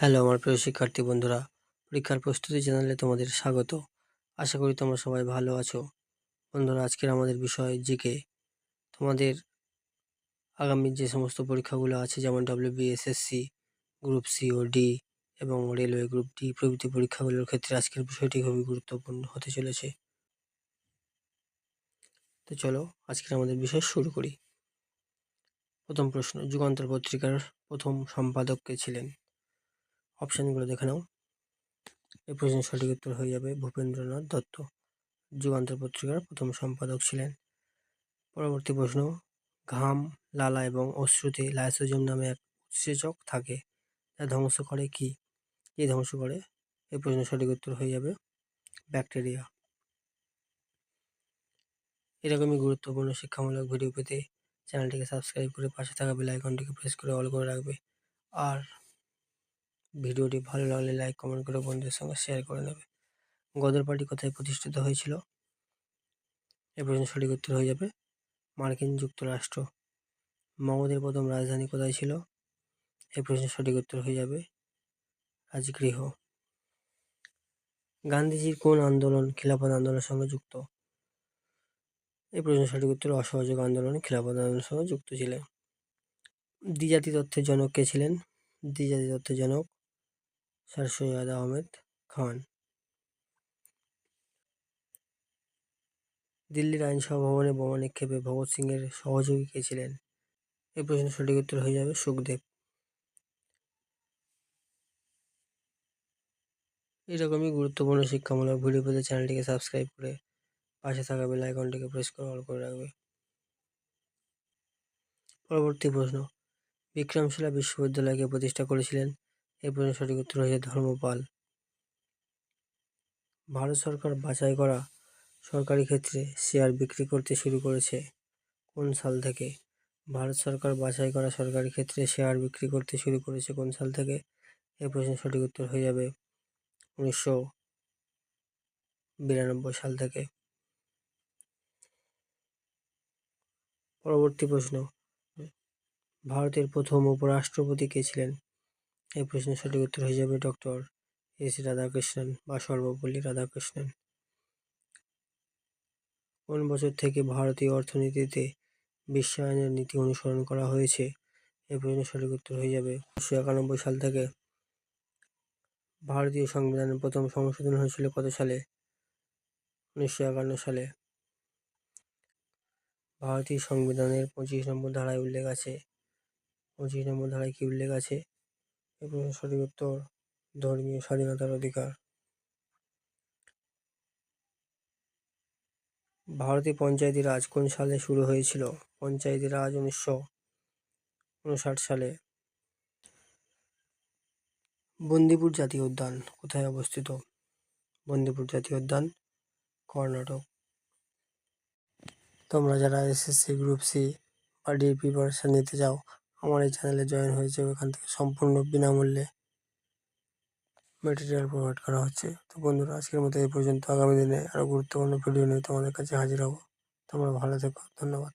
Hello আমার প্রিয় শিক্ষার্থী বন্ধুরা, পরীক্ষার প্রস্তুতি চ্যানেলে তোমাদের স্বাগত। আশা করি তোমরা সবাই ভালো আছো। বন্ধুরা, আজকের আমাদের বিষয় জিকে। তোমাদের আগামী যে সমস্ত পরীক্ষাগুলো আছে, যেমন ডব্লিউবিএসএসসি গ্রুপ সি ও ডি এবং রেলওয়ে গ্রুপ ডি প্রভৃতি পরীক্ষাগুলোর ক্ষেত্রে আজকের বিষয়টি খুবই গুরুত্বপূর্ণ হতে চলেছে। তো চলো, আজকের আমাদের বিষয় শুরু করি। প্রথম প্রশ্ন, যুগান্তর পত্রিকার প্রথম সম্পাদক কে ছিলেন? অপশানগুলো দেখে নাও। এই প্রশ্নের সঠিক উত্তর হয়ে যাবে ভূপেন্দ্রনাথ দত্ত, যুগান্তর পত্রিকার প্রথম সম্পাদক ছিলেন। পরবর্তী প্রশ্ন, ঘাম, লালা এবং অশ্রুতে লাইসোজোম নামে এক উৎসেচক থাকে যা ধ্বংস করে কি? কি ধ্বংস করে? এই প্রশ্নের সঠিক উত্তর হয়ে যাবে ব্যাকটেরিয়া। এরকমই গুরুত্বপূর্ণ শিক্ষামূলক ভিডিও পেতে চ্যানেলটিকে সাবস্ক্রাইব করে পাশে থাকা বেল আইকনটিকে প্রেস করে অল করে রাখবে। আর ভিডিওটি ভালো লাগলে লাইক, কমেন্ট করে বন্ধুদের সঙ্গে শেয়ার করে নেবে। গদর পার্টি কোথায় প্রতিষ্ঠিত হয়েছিল? এ প্রশ্ন সঠিক উত্তর হয়ে যাবে মার্কিন যুক্তরাষ্ট্র। মগধের প্রথম রাজধানী কোথায় ছিল? এ প্রশ্নের সঠিক উত্তর হয়ে যাবে রাজগৃহ গান্ধীজির কোন আন্দোলন খিলাফত আন্দোলনের সঙ্গে যুক্ত? এই প্রশ্নের সঠিক উত্তর অসহযোগ আন্দোলন খিলাফত আন্দোলনের সঙ্গে যুক্ত ছিলেন। দ্বিজাতি তত্ত্বের জনক কে ছিলেন? দ্বিজাতি তত্ত্বের জনক স্যার সৈয়দ আহমেদ খান। দিল্লির আইনসভা ভবনে বোমা নিক্ষেপে ভগৎ সিংয়ের সহযোগী কে ছিলেন? এই প্রশ্নের সঠিক উত্তর হয়ে যাবে সুখদেব। এরকমই গুরুত্বপূর্ণ শিক্ষামূলক ভিডিও পেতে চ্যানেলটিকে সাবস্ক্রাইব করে পাশে থাকা বেল আইকনটিকে প্রেস করে অল করে রাখবে। পরবর্তী প্রশ্ন। বিক্রমশিলা বিশ্ববিদ্যালয়কে প্রতিষ্ঠা করেছিলেন এই প্রশ্নের সঠিক উত্তর হয়েছে ধর্মপাল। ভারত সরকার বাছাই করা সরকারি ক্ষেত্রে শেয়ার বিক্রি করতে শুরু করেছে। কোন সাল থেকে? ভারত সরকার বাছাই করা সরকারি ক্ষেত্রে শেয়ার বিক্রি করতে শুরু করেছে কোন সাল থেকে? এই প্রশ্নের সঠিক উত্তর হয়ে যাবে উনিশশো বিরানব্বই সাল থেকে। পরবর্তী প্রশ্ন, ভারতের প্রথম উপরাষ্ট্রপতি কে ছিলেন? এই প্রশ্নের সঠিক উত্তর হয়ে যাবে ডক্টর এস রাধাকৃষ্ণন বা সর্বপল্লী রাধাকৃষ্ণন। কোন বছর থেকে ভারতীয় অর্থনীতিতে বিশ্বায়নের নীতি অনুসরণ করা হয়েছে? এই প্রশ্নের সঠিক উত্তর হয়ে যাবে উনিশশো একানব্বই সাল থেকে। ভারতীয় সংবিধানের প্রথম সংশোধন হয়েছিল কত সালে? উনিশশো একান্ন সালে। ভারতীয় সংবিধানের পঁচিশ নম্বর ধারায় উল্লেখ আছে। পঁচিশ নম্বর ধারায় কি উল্লেখ আছে? এবং সঠিক উত্তর ধর্মীয় স্বাধীনতার অধিকার। ভারতীয় পঞ্চায়েতি রাজ কোন সালে শুরু হয়েছিল? পঞ্চায়েতি রাজ উনিশশো উনষাট সালে। বন্দিপুর জাতীয় উদ্যান কোথায় অবস্থিত? বন্দিপুর জাতীয় উদ্যান কর্ণাটক। তোমরা যারা এসএসসি গ্রুপ সি বা ডি প্রিপারেশন নিতে চাও আমার এই চ্যানেলে জয়েন হয়েছে। ওখান থেকে সম্পূর্ণ বিনামূল্যে মেটেরিয়াল প্রোভাইড করা হচ্ছে। তো বন্ধুরা, আজকের মতো এই পর্যন্ত। আগামী দিনে আরও গুরুত্বপূর্ণ ভিডিও নিয়ে তোমাদের কাছে হাজির হব। তোমরা ভালো থেকো। ধন্যবাদ।